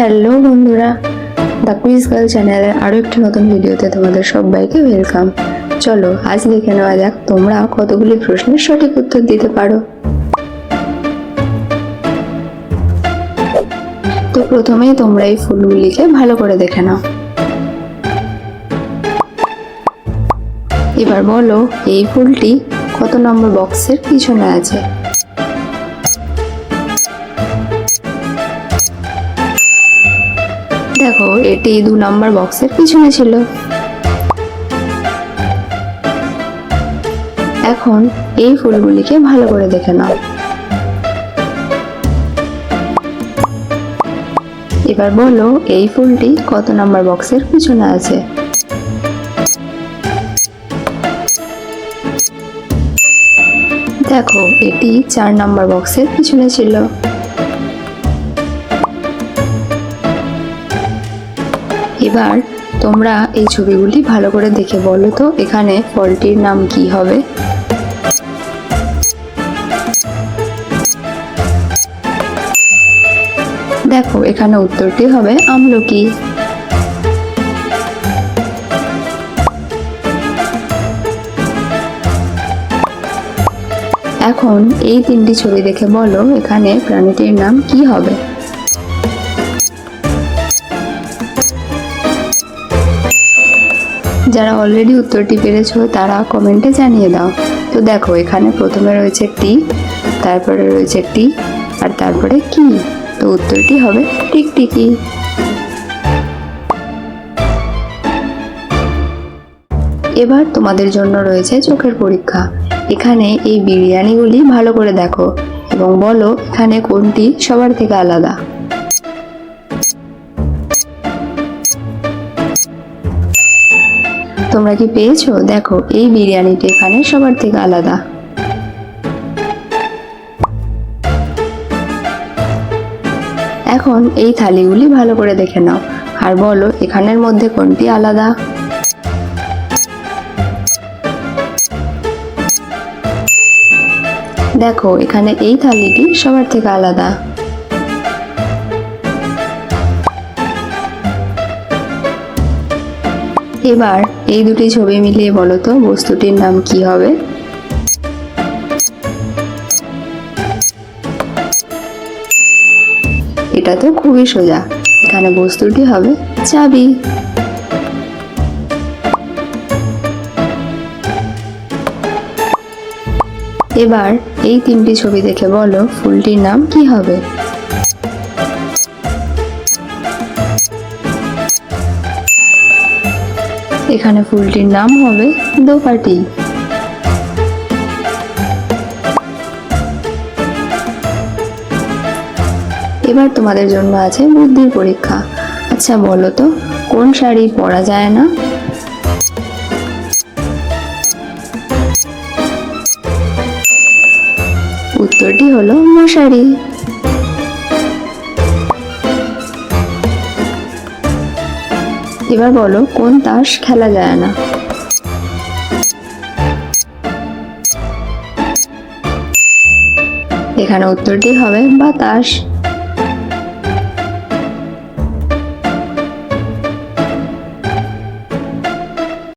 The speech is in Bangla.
হ্যালো বন্ধুরা। দ্য কুইজ গার্ল চ্যানেলের আরও একটি নতুন ভিডিওতে তোমাদের সবাইকে ওয়েলকাম চলো, আজ দেখে নেওয়া যাক তোমরা কতগুলি প্রশ্নের সঠিক উত্তর দিতে পারো। তো প্রথমেই তোমরা এই ফুলগুলিকে ভালো করে দেখে নাও। এবার বলো, এই ফুলটি কত নম্বর বক্সের পিছনে আছে? দেখো, এটি দু নম্বর বক্সের পিছনে ছিল। এখন এই ফুলগুলিকে ভালো করে দেখে নাও। এবার বলো, এই ফুলটি কত নম্বর বক্সের পিছনে আছে? দেখো, এটি চার নম্বর বক্সের পিছনে ছিল। এবার তোমরা এই ছবিগুলি ভালো করে দেখে বলো তো, এখানে ফলটির নাম কি হবে? দেখো, এখানে উত্তরটি হবে আমলকি। এখন এই তিনটি ছবি দেখে বলো, এখানে প্রাণীটির নাম কি হবে? যারা অলরেডি উত্তরটি পেরেছ, তারা কমেন্টে জানিয়ে দাও। তো দেখো, এখানে প্রথমে রয়েছে টি, তারপরে রয়েছে টি, আর তারপরে কি? তো উত্তরটি হবে টিকটিকি এবার তোমাদের জন্য রয়েছে চোখের পরীক্ষা। এখানে এই বিরিয়ানিগুলি ভালো করে দেখো, এবং বলো এখানে কোনটি সবার থেকে আলাদা। তোমরা কি পেয়েছ? দেখো, এই বিরিয়ানিটি এখানে সবার থেকে আলাদা। এখন এই থালিগুলি ভালো করে দেখে নাও। আর বলো, এখানের মধ্যে কোনটি আলাদা? দেখো, এখানে এই থালিটি সবার থেকে আলাদা। এবার এই দুটি ছবি মিলিয়ে বলো তো, বস্তুটির নাম কি হবে? এটা তো খুবই সোজা। এখানে বস্তুটি হবে চাবি। এবার এই তিনটি ছবি দেখে বলো, ফুলটির নাম কি হবে? এখানে ফুলটির নাম হবে দোপাটি। এবার তোমাদের জন্য আছে বুদ্ধির পরীক্ষা। আচ্ছা বলো তো, কোন শাড়ি পরা যায় না? উত্তরটি হলো মশারি। এবার বলো কোন তাস খেলা যায় না? এখানে উত্তরটি হবে বাতাস।